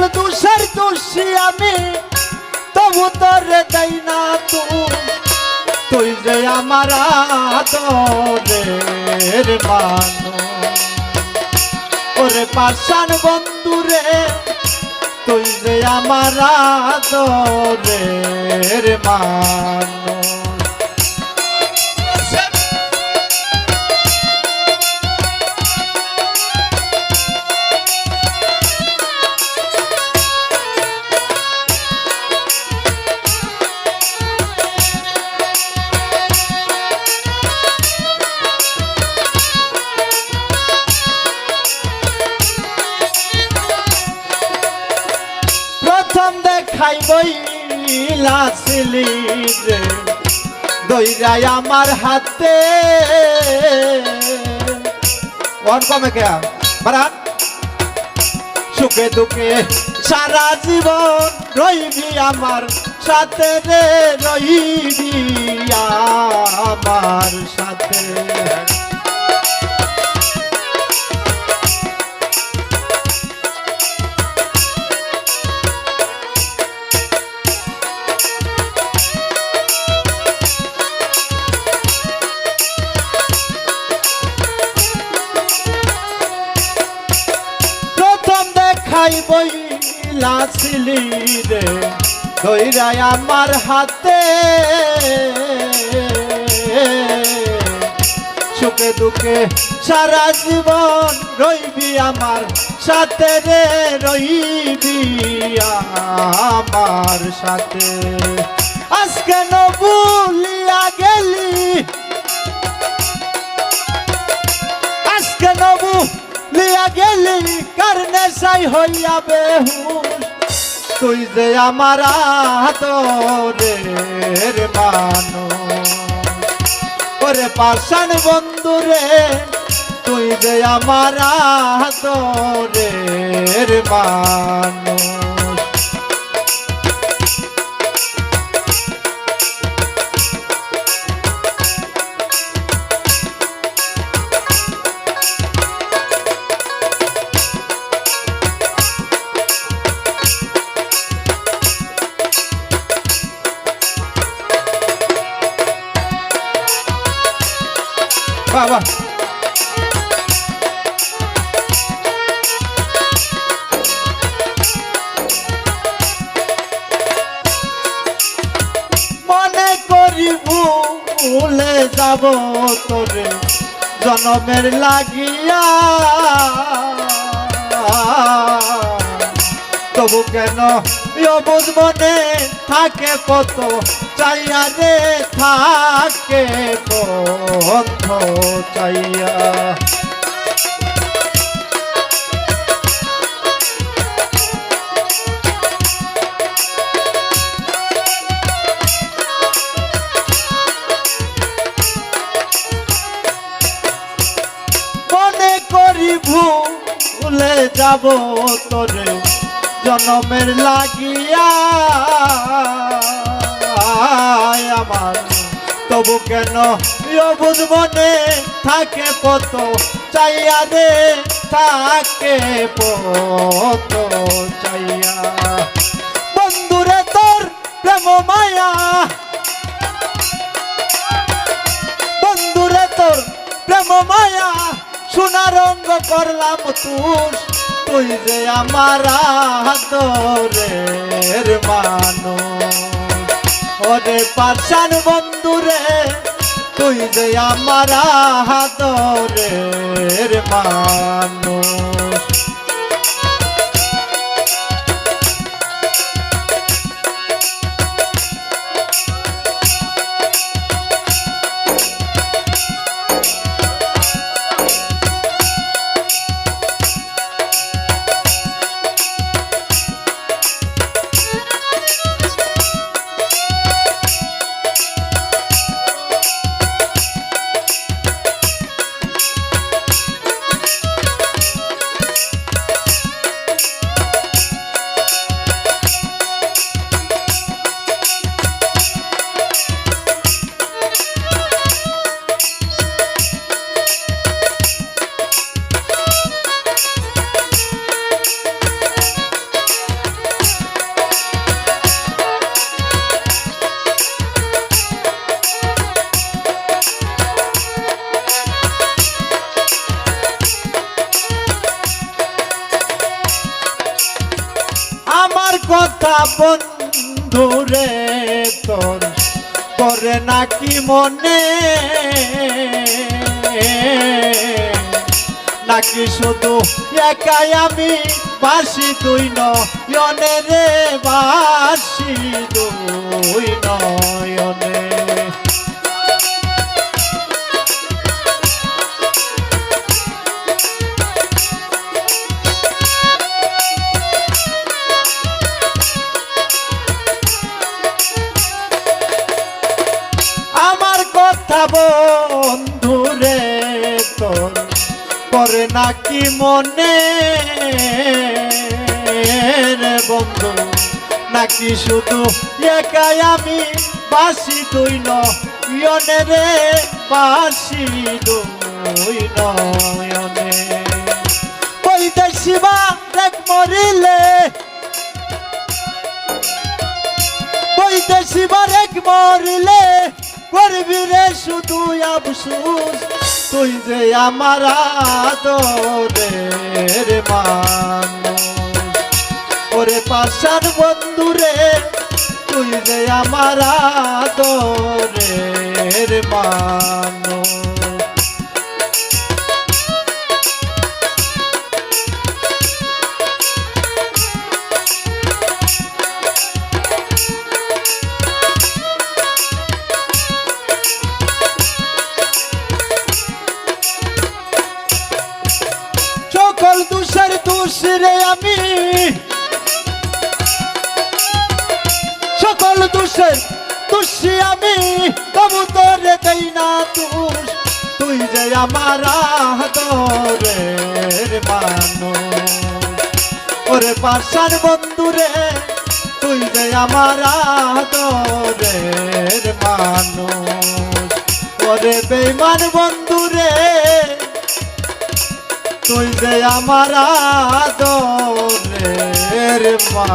সকল দোষের দোষী আমি, তবু তোরে দেই না তুই। যে আমার আদরের মানু ওরে পাশান বন্ধুরে, তুই যে আমার আদরের মানু বইলাছিলি রে আমার হাতে। ওয়ান কমে কে? সুখে দুঃখে সারা জীবন রইবি আমার সাথে রে, রইবি আমার সাথে। লাছিলি রে আমার হাতে। সুখে দুঃখে সারা জীবন রইবি আমার সাথে রে, রইবি আমার সাথে। আজকে নবুলিয়া গেলি, আজকে নবু লিয়া গেলি কারণে সাই হইয়া বেহুশ তুই যে আমার আদরের মানো ওরে পাশান বন্ধু রে তুই যে আমার আদরের মানুষ বাবা। মনে করি ভুলে যাব তোরে জনমের লাগিয়া। তবু কেন? মনে থাকে কত, চাইয়া রে থাকে বন্ধ, চাইয়া। মনে করি ভুলে যাব তোরে। জনমের লাগিয়া তবু কেন অবুধ মনে থাকে পত? চাইয়া রে থাকে পত, চাইয়া। বন্ধুরে তোর প্রেম মায়া। বন্ধুরে তোর প্রেম মায়া। সোনা রঙ্গ করলাম তুর তুই যে আমার আদরের মানো ওরে পাশান বন্ধুরে তুই যে আমার আদরের মানুষ। কথা বন্ধুরে তোর করে নাকি মনে, নাকি শুধু একাই আমি বাসি তুই নয়নে রে, বাসি তুই নয়নে। করে নাকি মনে বন্ধু? নাকি শুধু একাই আমি বাসি তুই নয়নে রে? বাসি দুই নয়নে। ওই দেশিবা দেখ মরিলে। বইতেছি বারেক মরিলে। করবি রে শুধু আফসুস, তুই যে আমার আদরের মানুষ। ওরে পাশার বন্ধু রে তুই যে আমার আদরের মানুষ। দোষের আমি। সকল দোষের দোষী আমি। তবু তোরে দেই না দোষ। তুই যে আমার আদরের মানুষ। ওরে পাশার বন্ধু রে, তুই যে আমার আদরের মানুষ। ওরে বেইমান বন্ধু যে আমার আদরের মা।